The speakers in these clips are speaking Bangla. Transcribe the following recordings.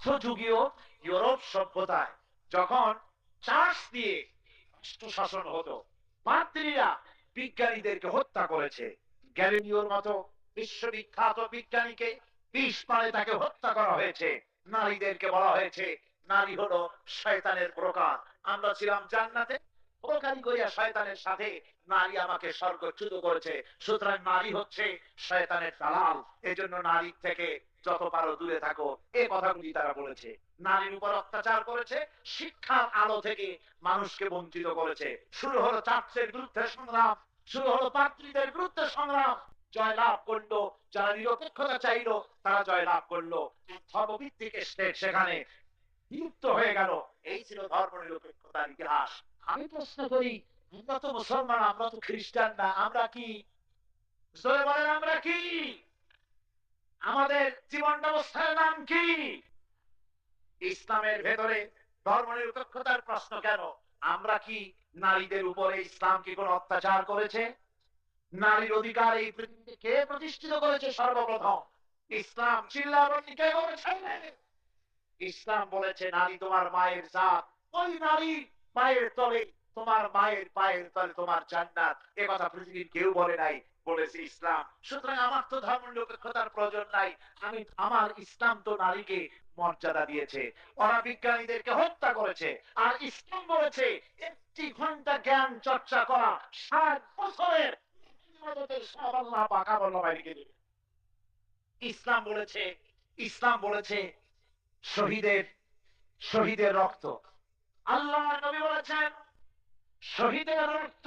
মধ্যযুগীয় ইউরোপ সভ্যতায় যখন চাষ দিয়ে রাষ্ট্র শাসন হতো বিজ্ঞানীদেরকে হত্যা করেছে। গ্যালিলিওর মতো বিশ্ববিখ্যাত বিজ্ঞানীকে বিষ পালে তাকে হত্যা করা হয়েছে। নারীদেরকে বলা হয়েছে, নারী হলো শয়তানের প্রকার। আমরা ছিলাম জান্নাতে প্রকারী করিয়া শয়তানের সাথে নারী আমাকে স্বর্গচ্যুত করেছে। সুতরাং নারী হচ্ছে শয়তানের দালাল। এজন্য নারীর থেকে যত পারো দূরে থাকো। এই কথাগুলি তারা বলেছে। নারীর উপর অত্যাচার করেছে, শিক্ষার আলো থেকে মানুষকে বঞ্চিত করেছে। শুরু হলো চার্চের বিরুদ্ধে সংগ্রাম, শুরু হলো পাত্রীদের বিরুদ্ধে সংগ্রাম। জয়লাভ করল, যারা নিরপেক্ষতা চাইলো, তারা জয়লাভ করল। ধর্মভিত্তিক স্টেট সেখানে বিলুপ্ত হয়ে গেল। এই ছিল ধর্ম নিরপেক্ষতার ইতিহাস। আমি প্রশ্ন করি, আমরা তো মুসলমান, আমরা তো খ্রিস্টান না আমরা কি? বলেন, আমরা কি? আমাদের জীবন ব্যবস্থার নাম কি? ইসলামের ভেতরে ধর্ম নিরপেক্ষতার প্রশ্ন কেন? আমরা কি নারীদের উপরে ইসলাম কি কোনো অত্যাচার করেছে? নারীর অধিকার এই পৃথিবীতে কে প্রতিষ্ঠিত করেছে সর্বপ্রথম? ইসলাম চিল্লাবন্দি কে করেছে? ইসলাম বলেছে, নারী তোমার মায়ের জাত। ওই নারী মায়ের তলে, তোমার মায়ের পায়ের তলে তোমার জান্নাত। এ কথা পৃথিবীর কেউ বলে নাই। বলেছে ইসলাম। সুতরাং আমার তো ধর্ম নিরপেক্ষতার প্রয়োজন নাই। আমি, আমার ইসলাম তো নারীকে মর্যাদা দিয়েছে। ওরা বিজ্ঞানীদেরকে হত্যা করেছে। আর ইসলাম বলেছে, একটি ঘণ্টা জ্ঞান চর্চা করা ষাট বছরের। ইসলাম বলেছে ইসলাম বলেছে শহীদের শহীদের রক্ত। আল্লাহ নবী বলেছেন, শহীদের রক্ত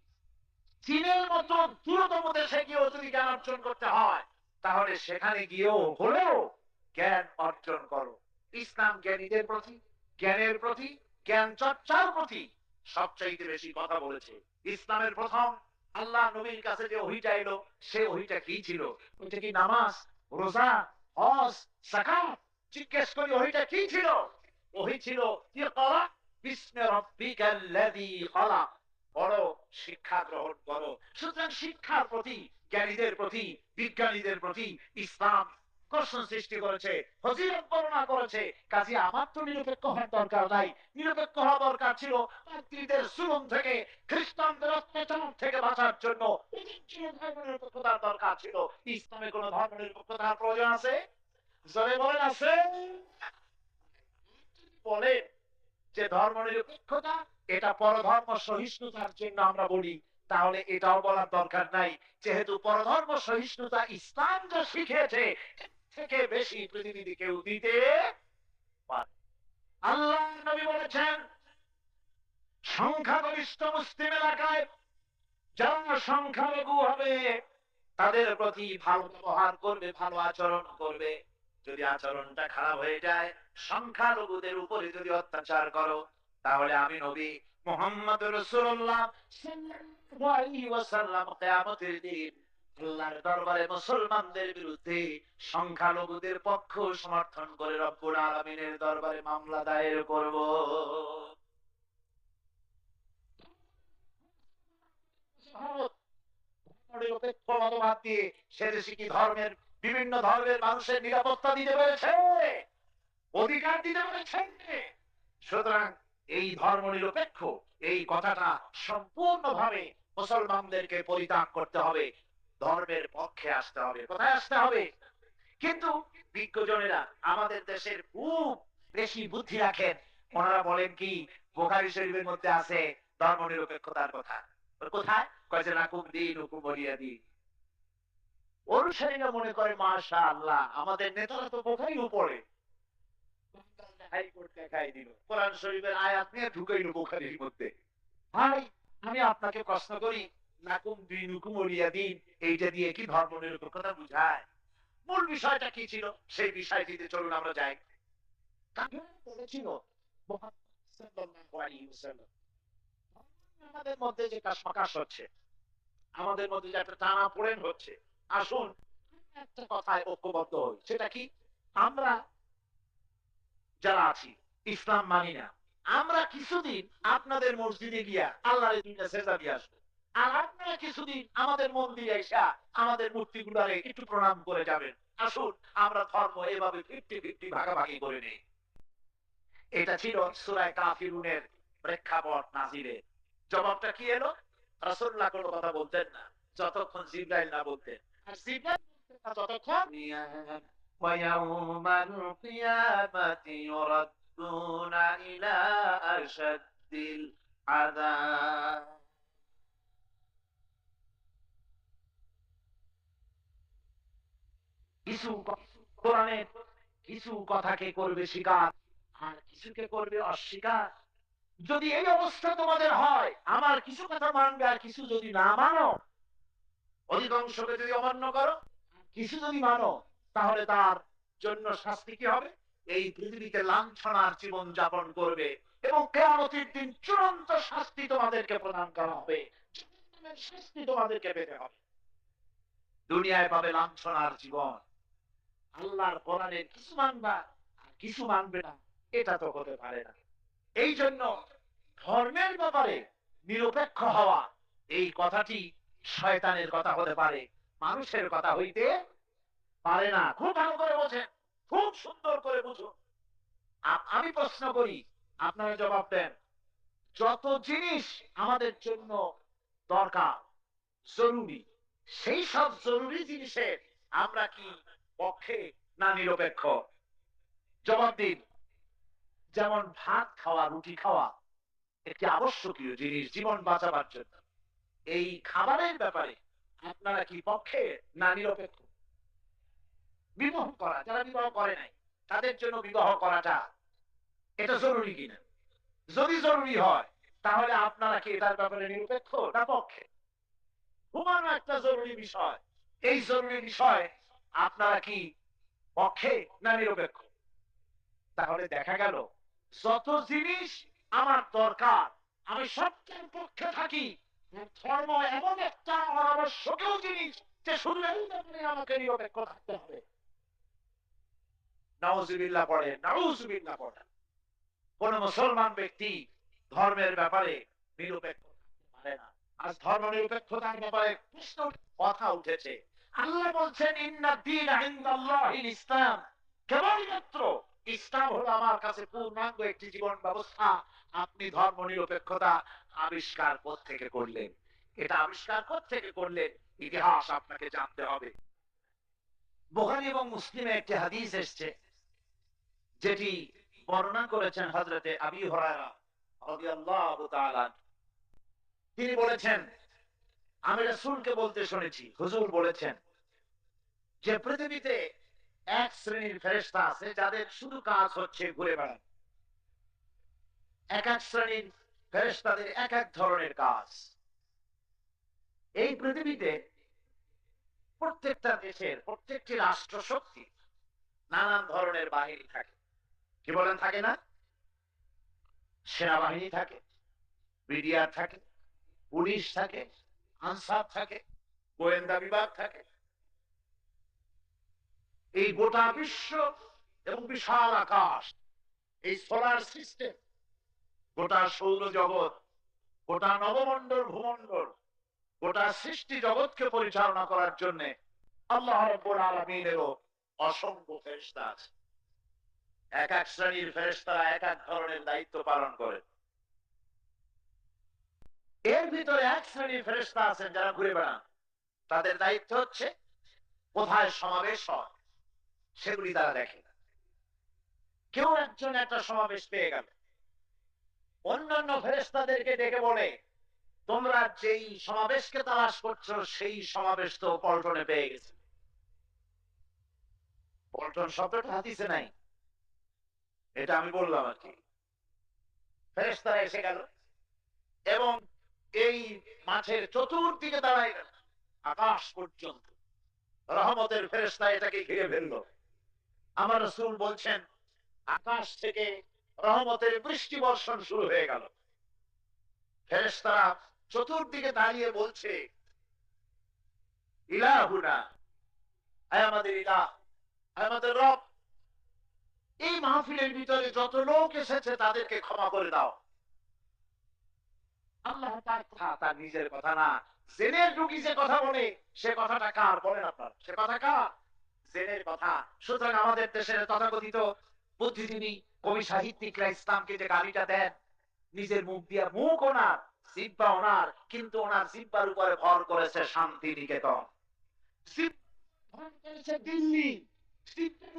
চীনের মতো দূরতম দেশে গিয়েও যদি জ্ঞান অর্জন করতে হয়, তাহলে সেখানে গিয়েও হলেও জ্ঞান অর্জন করো। ইসলাম জ্ঞানীদের প্রতি, জ্ঞানের প্রতি, জ্ঞান চর্চার প্রতি সবচাইতে বেশি কথা বলেছে। ইসলামের প্রথম আল্লাহ নবীর কাছে যে ওহিটা এলো, সে ওহিটা কি ছিল? ওইটা কি নামাজ, রোজা, হজ সাকাত জিজ্ঞেস করি, ওহিটা কি ছিল? ওহি ছিল, ইকরা বিস্মে রাব্বিকাল্লাযী খালাক। বড় শিক্ষা গ্রহণ করো। সুতরাং শিক্ষার প্রতি, জ্ঞানীদের প্রতি, বিজ্ঞানীদের প্রতি ইসলাম সৃষ্টি করেছে ফজিলত বর্ণনা করেছে। কাজে আমার তো নিরপেক্ষ হওয়ার দরকার নাই। নিরপেক্ষ হওয়া দরকার ছিল পাত্রীদের থেকে, খ্রিস্টানদের অত্যাচার থেকে বাঁচার জন্য। নিরপেক্ষতার দরকার ছিল। ইসলামে কোন ধর্ম নিরপেক্ষতার প্রয়োজন আছে? জলে বলেন আছে? বলে যে ধর্ম নিরপেক্ষতা এটা পরধর্ম সহিষ্ণুতার জন্য আমরা বলি। তাহলে এটাও বলার দরকার নাই। যেহেতু পরধর্ম সহিষ্ণুতা ইসলাম যা শিখেছে থেকে বেশি পৃথিবীতে কেউ দিতে পারে। আল্লাহ নবী বলেছেন, সংখ্যাগরিষ্ঠ মুসলিম এলাকায় যারা সংখ্যালঘু হবে, তাদের প্রতি ভালো ব্যবহার করবে, ভালো আচরণ করবে। যদি আচরণটা খারাপ হয়ে যায়, সংখ্যালঘুদের উপরে যদি অত্যাচার করো তাহলে আমি নবী মোহাম্মদ দিন দরবারে মুসলমানদের বিরুদ্ধে সংখ্যালঘুদের পক্ষ সমর্থন করে রব্বুল আলমিনের দরবারে মামলা দায়ের করব। বিভিন্ন ধর্মের মানুষের নিরাপত্তা দিতে অধিকার দিতে পেরেছে। সুতরাং এই ধর্ম নিরপেক্ষ, এই কথাটা সম্পূর্ণভাবে মুসলমানদেরকে পরিত্যাগ করতে হবে, ধর্মের পক্ষে আসতে হবে, কোথায় আসতে হবে? কিন্তু বিজ্ঞজনেরা আমাদের দেশের খুব বেশি বুদ্ধি রাখেন। ওনারা বলেন কি, বোখারি শরীফের মধ্যে আছে ধর্ম নিরপেক্ষতার কথা। কোথায়? কয়েছে নাকুম দিন হুকুম বলিয়া দিন। অনুসারীরা মনে করে মাশা আল্লাহ আমাদের নেতারা তো বোখারি উপরে। দেখাই দিল। কোরআন শরীফের আয়াত নিয়ে ঢুকাইল বোখারির মধ্যে। ভাই, আমি আপনাকে প্রশ্ন করি, নাকুম হুকুম বলিয়া দিন, এইটা দিয়ে কি ধর্ম নিরপেক্ষতা বুঝায়? মূল বিষয়টা কি ছিল? সেই বিষয়টিতে চলুন আমরা যাই। আমাদের মধ্যে যে হচ্ছে, আমাদের মধ্যে যে একটা টানা পড়েন হচ্ছে, আসুন একটা কথায় ঐক্যবদ্ধ হই। সেটা কি? আমরা যারা আছি, ইসলাম মানি না। আমরা কিছুদিন আপনাদের মসজিদে গিয়া আল্লাহর দুইটা সেজদা দিয়ে আসব। আর আপনারা কিছুদিন আমাদের মন্দিরে এসা আমাদের মূর্তিগুলারে একটু প্রণাম করে যাবেন। আসুন, আমরা ধর্ম এভাবে ফিফটি ফিফটি ভাগাভাগি করে নেই। এটা ছিল সুরায় কাফিরুনের প্রেক্ষাপট নাজিরে জবাবটা কি এলো? রাসূলুল্লাহ কোনো কথা বলতেন না। যতক্ষণ জিব্রাইল না বলতেন। আর জিব্রাইল যতক্ষণ ويوم القيامة يردون إلى أشد العذاب কিছু ক- কোরআনের কিছু কথাকে করবে স্বীকার আর কিছুকে করবে অস্বীকার যদি এই অবস্থা তোমাদের হয় আমার কিছু কথা মানবে আর কিছু যদি না মানো অধিকাংশকে যদি অমান্য করো কিছু যদি মানো তাহলে তার জন্য শাস্তি কি হবে? এই পৃথিবীতে লাঞ্ছনার জীবন যাপন করবে এবং কেয়ামতের দিন চূড়ান্ত শাস্তি তোমাদেরকে প্রদান করা হবে। শাস্তি তোমাদেরকে পেতে হবে। দুনিয়ায় পাবে লাঞ্ছনার জীবন। আল্লাহর কোরআনের কিছু মানবা আর কিছু মানবে না, এটা তো হতে পারে না। এই জন্য ধর্মের ব্যাপারে নিরপেক্ষ হওয়া, এই কথাটি শয়তানের কথা হতে পারে। মানুষের কথা হইতে পারে না। খুব ভালো করে বোঝেন। খুব সুন্দর করে বুঝুন আমি প্রশ্ন করি, আপনারা জবাব দেন। যত জিনিস আমাদের জন্য দরকার, জরুরি, সেই সব জরুরি জিনিসের আমরা কি পক্ষে না নিরপেক্ষ? জবাব দিন। যেমন ভাত খাওয়া, রুটি খাওয়া একটি আবশ্যকীয় জিনিস জীবন বাঁচাবার জন্য। এই খাবারের ব্যাপারে আপনারা কি পক্ষে না নিরপেক্ষ? বিবাহ করা, যারা বিবাহ করে নাই, তাদের জন্য বিবাহ করাটা এটা জরুরি কিনা? যদি জরুরি হয়, তাহলে আপনারা কি এটার ব্যাপারে নিরপেক্ষ না পক্ষে? ঘুমানো একটা জরুরি বিষয়। এই জরুরি বিষয় আপনারা কি পক্ষে না নিরপেক্ষ? তাহলে দেখা গেল, যত জিনিস আমার দরকার, আমি সবটার পক্ষে থাকি, ধর্ম এমন একটা অনাবশ্যকীয় জিনিস যে শুধু এই আমাকে নিরপেক্ষ থাকতে হবে। নাউজুবিল্লাহ পড়ে নাউজুবিল্লাহ পড়ে। কোন মুসলমান ব্যক্তি ধর্মের ব্যাপারে নিরপেক্ষ পারে না। আজ ধর্ম নিরপেক্ষতার ব্যাপারে প্রশ্ন, কথা উঠেছে। আল্লাহ বলছেন, ইন্না দিন ইনদাল্লাহিল ইসলাম। কেবলমাত্র ইসলাম হলো আমার কাছে পূর্ণাঙ্গ একটি জীবন ব্যবস্থা। আপনি ধর্ম নিরপেক্ষতা আবিষ্কার থেকে করলেন? এটা আবিষ্কার থেকে করলেন? ইতিহাস আপনাকে জানতে হবে। বুখারী এবং মুসলিমে একটি হাদিস এসছে যেটি বর্ণনা করেছেন হযরতে আবি তিনি বলেছেন, আমি রাসূলকে বলতে শুনেছি, হুজুর বলেছেন যে পৃথিবীতে এক শ্রেণির ফেরেশতা আছে যাদের শুধু কাজ হচ্ছে ঘুরে বেড়ানো। এক এক শ্রেণির ফেরেশতাদের এক এক ধরনের কাজ। এই পৃথিবীতে প্রত্যেকটা দেশের, প্রত্যেকটি রাষ্ট্র শক্তি নানান ধরনের বাহিনী থাকে। কি বলেন, থাকে না? সেনাবাহিনী থাকে বিডিআর থাকে, পুলিশ থাকে, আনসার থাকে, গোয়েন্দা বিভাগ থাকে। এই গোটা বিশ্ব এবং বিশাল আকাশ, এই সোলার সিস্টেম গোটা সৌর জগৎ, গোটা নবমণ্ডল ভূমণ্ডল, গোটা সৃষ্টি জগৎকে পরিচালনা করার জন্য আল্লাহ আলামিনেরও অসংখ্য ফেরেশতা আছে এক এক শ্রেণির ফেরেশতারা এক এক ধরনের দায়িত্ব পালন করে। এর ভিতরে এক শ্রেণির ফেরেশতা আছেন যারা ঘুরে বেড়ান। তাদের দায়িত্ব হচ্ছে কোথায় সমাবেশ হয়, সেগুলি তারা দেখে। না কেউ একজন একটা সমাবেশ পেয়ে গেল। অন্যান্য ফেরেশতাদেরকে ডেকে বলে, তোমরা যেই সমাবেশকে তালাশ করছ, সেই সমাবেশ তো পল্টনে পেয়ে গেছে। পল্টন শব্দটা হাতিছে নাই। এটা আমি বললাম আর কি। ফেরেশতারা এসে গেল এবং এই মাছের চতুর্দিকে দাঁড়ায় গেল আকাশ পর্যন্ত। রহমতের ফেরেশতা এটাকে ঘিরে ফেলল। আমার রসুল বলছেন, আকাশ থেকে রহমতের বৃষ্টি বর্ষণ শুরু হয়ে গেল। ফেরেশতারা চতুর্দিকে দাঁড়িয়ে বলছে, ইলাহুনা আমাদের ইলাহ আমাদের রব মাহফিলের ভিতরে যত লোক এসেছে, তাদেরকে ক্ষমা করে দাও। আল্লাহ তার কথা, তার নিজের কথা না। জেনের রুগী যে কথা বলে, সে কথাটা কার বলেন আপনার? সে কথা কার? জেনের কথা। সুতরাং আমাদের দেশের তথাকথিত বুদ্ধিজীবী, কবি, সাহিত্যিকরা ইসলামকে যে গালিটা দেন, নিজের মুখ দিয়ে, মুখ ওনার, জিব্বা ওনার, কিন্তু ওনার জিব্বার উপরে ভর করেছে শান্তি নিকেতন দিল্লি।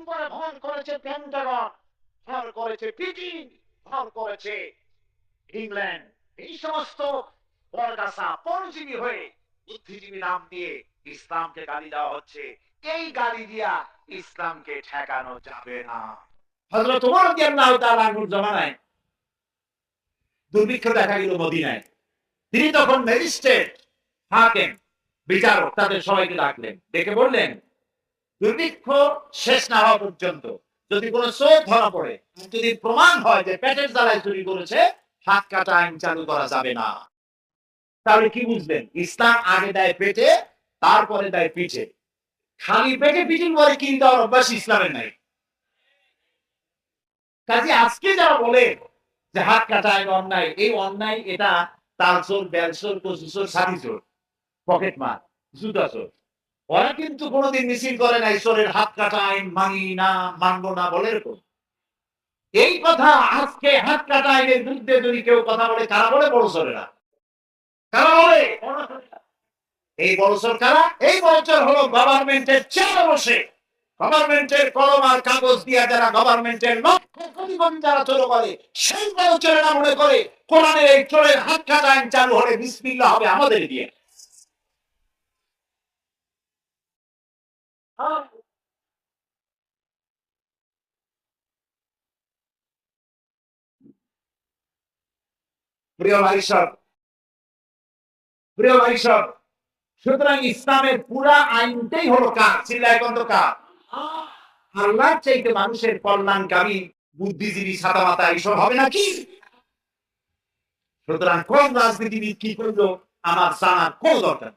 ভর করেছে পেন্টাগন ভর করেছে ভর করেছে ইংল্যান্ড এই সমস্ত পরজীবী হয়ে বুদ্ধিজীবী নাম দিয়ে ইসলামকে গালি দেওয়া হচ্ছে। এই গালি দিয়া ইসলামকে ঠেকানো যাবে না। হযরত ওমর রাদিয়াল্লাহু তাআলা আনহুর দুর্ভিক্ষ দেখা গেল মদিনায়। তিনি তখন ম্যাজিস্ট্রেট, হাকেম, বিচারক, তাদের সবাইকে ডাকলেন। ডেকে বললেন দুর্ভিক্ষ শেষ না হওয়া পর্যন্ত যদি কোনো চোর ধরা পড়ে, যদি প্রমাণ হয় যে পেটের জ্বালায় চুরি করেছে, হাত কাটা আইন চালু করা যাবে না। তাহলে কি বুঝলেন? ইসলাম আগে দেয় পেটে, তারপরে দেয় পিঠে। খালি পেটে পিঠির পরে কিল দেওয়ার অভ্যাস ইসলামের নাই? কাজে আজকে যারা বলে যে হাত কাটা আইন অন্যায়, এই অন্যায় এটা তাল চোর বেল কচু চোর চোর পকেট মার জুতা চোর ওরা কিন্তু কোনোদিন মিছিল করে না চোরের হাত কাটা আইন মানি না, মানবো না, বলে এরকম। এই কথা আজকে হাত কাটা আইনের বিরুদ্ধে যদি কেউ কথা বলে, কারা বলে? বড় চোরেরা কারা বলে? এই বড় চোর কারা এই হলো গভর্নমেন্টের চেয়ারে বসে। গভর্নমেন্টের কলম আর কাগজ দিয়ে যারা গভর্নমেন্টের যারা চোর করে, সেই বড় চোরেরা মনে করে, কোরআনের এই চোরের হাত কাটা আইন চালু হলে বিসমিল্লাহ হবে আমাদের দিয়ে। প্রিয় ভাই সব, প্রিয় ভাই সব, সুতরাং ইসলামের পুরা আইনটাই হলো কাজ চিল্লায় কত কাজ আল্লাহর চাইতে মানুষের কল্যাণকামী, বুদ্ধিজীবী ছাতা মাতা এইসব হবে নাকি? সুতরাং কোন রাজনীতিবিদ কি করল? আমার জানার কোন দরকার।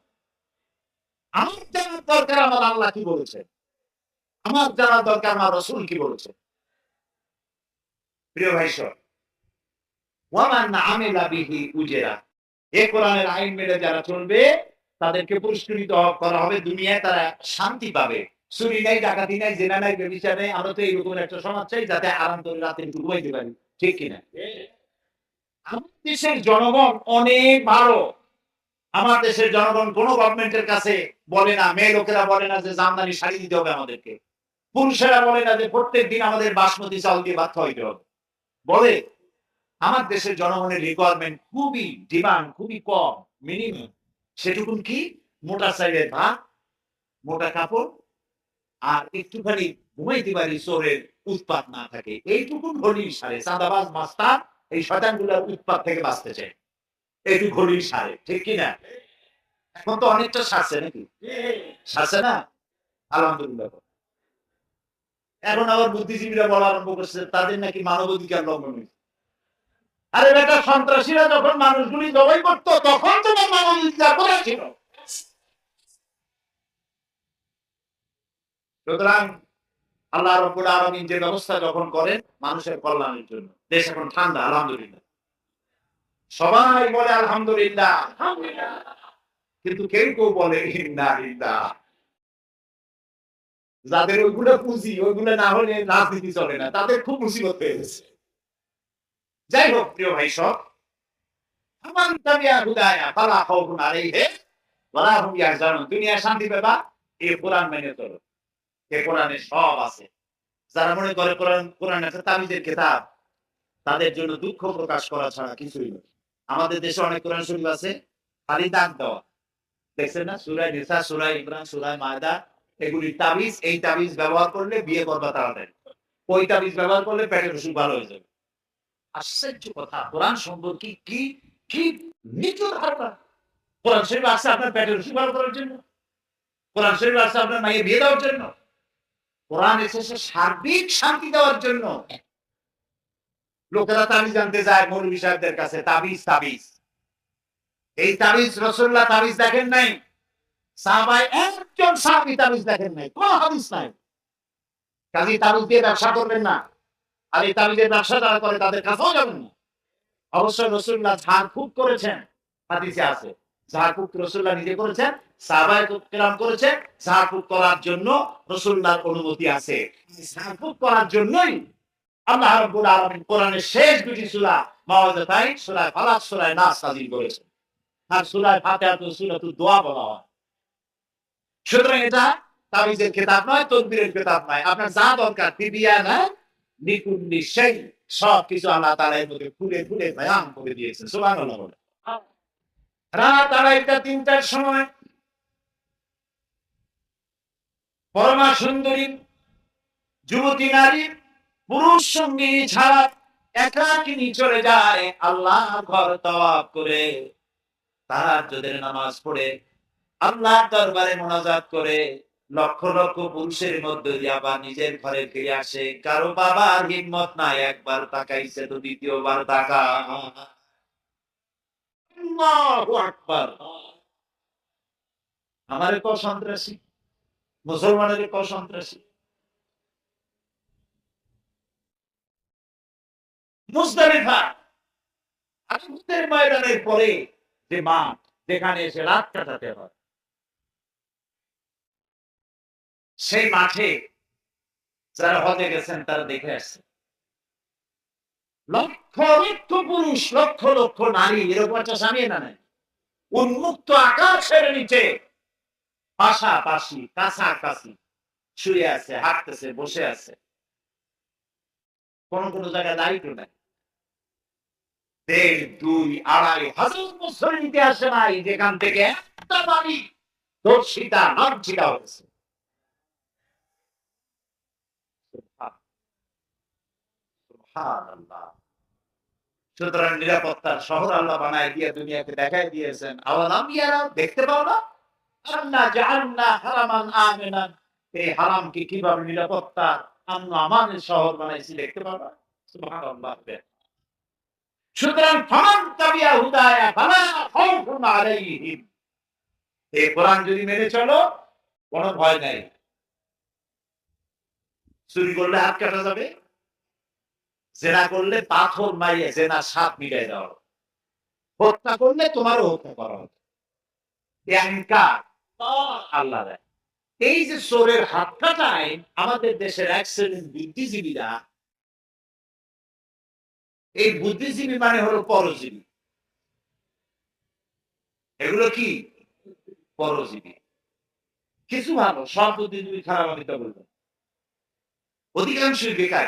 আমার জানার দরকার আমার আল্লাহ কি বলেছে? আমার জানার দরকার, আমার রসুল কি বলেছে? প্রিয় ভাই করা হবে, দুনিয়ায় তারা শান্তি পাবে। নাই যাতে আরাম দেশের জনগণ অনেক ভালো। আমার দেশের জনগণ কোন গভর্নমেন্টের কাছে বলে না, মেয়ে লোকেরা বলে না যে জামদানি শাড়ি দিতে হবে আমাদেরকে। পুরুষেরা বলে না যে প্রত্যেক দিন আমাদের বাসমতি চাল দিয়ে বাধ্য হইতে হবে। বলে, আমার দেশের জনগণের রিকোয়ারমেন্ট খুবই ডিমান্ড খুবই কম মিনিমাম সেটুকুন কি? মোটা সাইজের ভাত, মোটা কাপড়, আর একটুখানি ঘুমাইতে পারি চোরের উৎপাত না থাকে। এইটুকুন ঘড়ির সারে, চাঁদাবাজ মাস্টার এই শতানগুলোর উৎপাত থেকে বাঁচতে চায়। এইটুকু ঘড়ির সারে, ঠিক কি না এখন তো অনেকটা সারছে নাকি? সারছে না? আলহামদুলিল্লাহ। এখন আবার বুদ্ধিজীবীরা বলা আরম্ভ করছে, তাদের নাকি মানবাধিকার লঙ্ঘন হয়েছে। আরে বেটা, সন্ত্রাসীরা যখন মানুষগুলি জবাই করতো, তখন তোমার মানবাধিকার কোথায় ছিল? সুতরাং আল্লাহ রব্বুল আলামিন যে ব্যবস্থা যখন করেন, মানুষের কল্যাণের জন্য। দেশ এখন ঠান্ডা, আলহামদুলিল্লাহ। সবাই বলে আলহামদুলিল্লাহ। কিন্তু কেউ কেউ বলে যাদের ওইগুলো পুঁজি ওইগুলো না হলে রাজনীতি চলে না। তাদের খুব মুসিবত হয়ে গেছে। যাই হোক প্রিয় ভাই সব দুনিয়া শান্তি পাবা? এই কোরআন মেনে চলো। এই কোরআনে সব আছে। যারা মনে করে কোরআন কোরআন তাবিজের কিতাব তাদের জন্য দুঃখ প্রকাশ করা ছাড়া কিছুই নয়। আমাদের দেশে অনেক কোরআন শরীফ আছে। খালি দাগ দেওয়া। দেখছেন না? সুরায় নিসা সুরায় ইমরান, সুরায় মায়দা, এগুলি তাবিজ। এই তাবিজ ব্যবহার করলে বিয়ে করবা তাড়াতাড়ি ওই তাবিজ ব্যবহার করলে পেটের অসুখ ভালো হয়ে যাবে। আশ্চর্য কথা। কোরআন সম্পর্কে কি কি নিচু ধারণা? কোরআন শরীফ আসছে আপনার পেটের অসুখ ভালো করার জন্য। কোরআন শরীফ আসছে আপনার মায়ের বিয়ে দেওয়ার জন্য। কোরআন এসেছে সার্বিক শান্তি দেওয়ার জন্য। লোকেরা তাবিজ জানতে যায় মৌলবী সাহেবদের কাছে, তাবিজ তাবিজ। এই তাবিজ রসুল্লাহ তাবিজ দেখেন নাই? সাহাবাই একজন সাহাবি তাবিজ দেখেন নাই, কোন হাদিস নাই। কাজী তাবিজ দিয়ে ব্যবসা করবেন না। আর এই তাবিজের ব্যবসা যারা করে, তাদের কাছেও যাবেন না। অবশ্যই রসুল্লাহ ঝাড়ফুঁক করেছেন, হাদিসে আছে। ঝাড়ফুঁক রসুল্লাহ নিজে করেছেন, সাহাবাই কেরাম করেছেন, ঝাড়ফুঁক করার জন্য রসুল্লাহর অনুমতি আছে। ঝাড়ফুঁক করার জন্যই আল্লাহ রাব্বুল আলামিন কোরআনের শেষ দুটি সূরা মাওয়াজাতাইন সূরা ফালাক সূরা নাস নাযিল করেছেন। আর সূরা ফাতিহা তো সূরাতুদ দোয়া বলা হয়। সুতরাং এটা তাবিজের কিতাব নয় তদবিরের কিতাব নয়। আপনার যা দরকার তিবিয়ানা লিকুল্লি সেই সব কিছু আল্লাহ তাআলা মধ্যে খুলে খুলে বয়ান করে দিয়েছেন। সুবহানাল্লাহ বলে রাত আড়াইটা, তিনটার সময় পরমা সুন্দরী, যুবতী নারী পুরুষ সঙ্গী ছাড়া একাকিনী চলে যায় আল্লাহ ঘর তওয়াব করে। তাহাজ্জুদের নামাজ পড়ে আল্লাহ দরবারে মোনাজাত করে। লক্ষ লক্ষ পুরুষের মধ্যে আবার নিজের ঘরে ফিরে আসে। কারও বাবার হিম্মত নাই, একবার তাকাইছে তো দ্বিতীয়বার তাকা আমারে ক সন্ত্রাসী? মুসলমানের ক ময়দানের পরে যে মাঠ যেখানে এসে রাত কাটাতে হয়, সেই মাঠে যারা হজে গেছেন, তারা দেখে আসছে। লক্ষ লক্ষ পুরুষ, লক্ষ লক্ষ নারী এরকম একটা স্বামী না নাই উন্মুক্ত আকাশের নিচে পাশাপাশি, কাছাকাছি শুয়ে আছে, হাঁটতেছে, বসে আছে। কোন কোন জায়গায় দায়িত্ব নাই। সুতরাং নিরাপত্তার শহর আল্লাহ বানায় দিয়ে দুনিয়াকে দেখাই দিয়েছেন। আওয়ালাম ইয়ারা দেখতে পাও না? আন্না জাআলনা হারামান কীভাবে নিরাপত্তা আমন আমানের শহর বানাইছি দেখতে সুবহানাল্লাহ। সুতরাং এই যদি মেনে চলো, কোনো ভয় নাই। চুরি করলে হাত কাটা যাবে, জেনা করলে পাথর মারিয়ে জেনা সাপ মিটাই দেওয়া হত্যা করলে তোমারও হত্যা করা হবে। আল্লাহ এই যে চোরের হাত কাটায়, আমাদের দেশের এক শ্রেণির বুদ্ধিজীবীরা এই বুদ্ধিজীবী মানে হলো পরজীবী। এগুলো কি? পরজীবী। কিছু ভালো সব বুদ্ধিজীবী খারাপ আমি তা বলব। অধিকাংশই বেকার।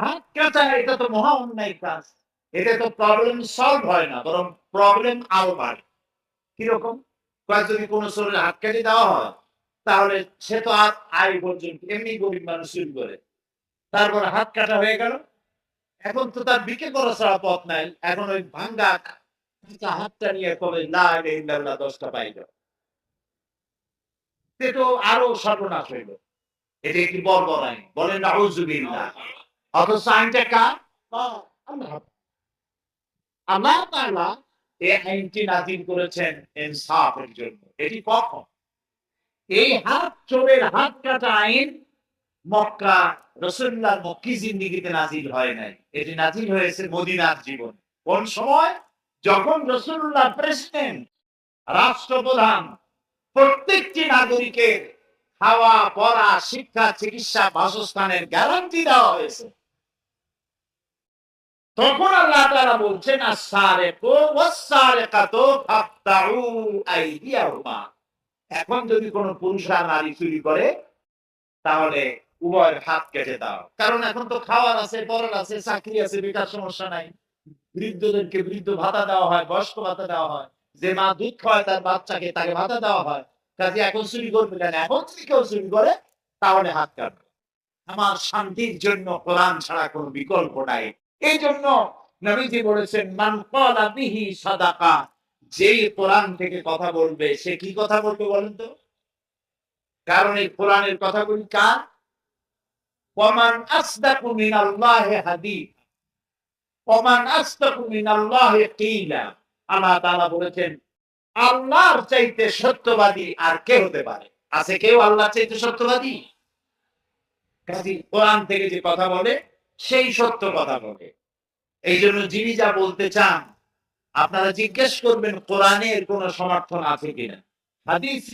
হাত কাটা, এটা তো মহা অন্যায় কাজ। এটা তো প্রবলেম সলভ হয় না, বরং প্রবলেম আরও বাড়ে কীরকম যদি কোনো শরীরে হাত কেটে দেওয়া হয়, তাহলে সে তো আর আয় পর্যন্ত, এমনি গরিব মানুষ শুরু করে। তারপরে হাত কাটা হয়ে গেল। এখন তো তার বিকে করা ছাড়া পথ নাই। এখন ওই ভাঙ্গা হাতটা নিয়ে কবে না ইল্লাল্লাহ দশটা পাইল। তো আরও সর্বনাশ হইল। এটা একটি বর্বর আইন বলেন অথচ আইনটা কার? আল্লাহ। এই আইনটি নাজিল করেছেন ইনসাফের জন্য। এটি কখন? এই হাত চোরের হাত কাটা আইন মক্কা রসুল্লাহ মক্কি জিন্দিগিতে নাজিল হয় নাই। এটি নাজিল হয়েছে মদিনার জীবন। কোন সময়? যখন রসুল্লাহ প্রেসিডেন্ট, রাষ্ট্রপ্রধান প্রত্যেকটি নাগরিকের খাওয়া, পড়া, শিক্ষা, চিকিৎসা, বাসস্থানের গ্যারান্টি দেওয়া হয়েছে। তখন আল্লাহ তাআলা বলছেন ফাকতাউ আইদিয়াহুমা। এখন যদি কোনো পুরুষ আর নারী চুরি করে, তাহলে উভয়ের হাত কেটে দাও। কারণ এখন তো খাওয়ার আছে পড়ার আছে, চাকরি আছে, বেকার, সমস্যা নাই। বৃদ্ধদেরকে বৃদ্ধ ভাতা দেওয়া হয়, বয়স্ক ভাতা দেওয়া হয়। যে মা দুধ খাওয়ায় তার বাচ্চাকে তাকে ভাতা দেওয়া হয়। কাজে এখন চুরি করবে কেন? এখন যদি কেউ চুরি করে, তাহলে হাত কাটবে। আমার শান্তির জন্য কোরআন ছাড়া কোনো বিকল্প নাই। এই জন্য নবীজি বলেছেন, মান কলা বিহি সাদাকা। যেই কোরআন থেকে কথা বলবে, সে কি কথা বলবে বলেন তো? কারণ এই কোরআনের কথাগুলি কার? ওমান আসদাকু মিনাল্লাহি হাদিস ওমান আসদাকু মিনাল্লাহি কিলা। আল্লাহ তাআলা বলেছেন, আল্লাহর চাইতে সত্যবাদী আর কে হতে পারে? আছে কেউ আল্লাহর চাইতে সত্যবাদী? কাজী কোরআন থেকে যে কথা বলে, সেই সত্য কথা বলে। এই জন্য যিনি যা বলতে চান, আপনারা জিজ্ঞেস করবেন কোরআনের কোন সমর্থন আছে কিনা। হাদিস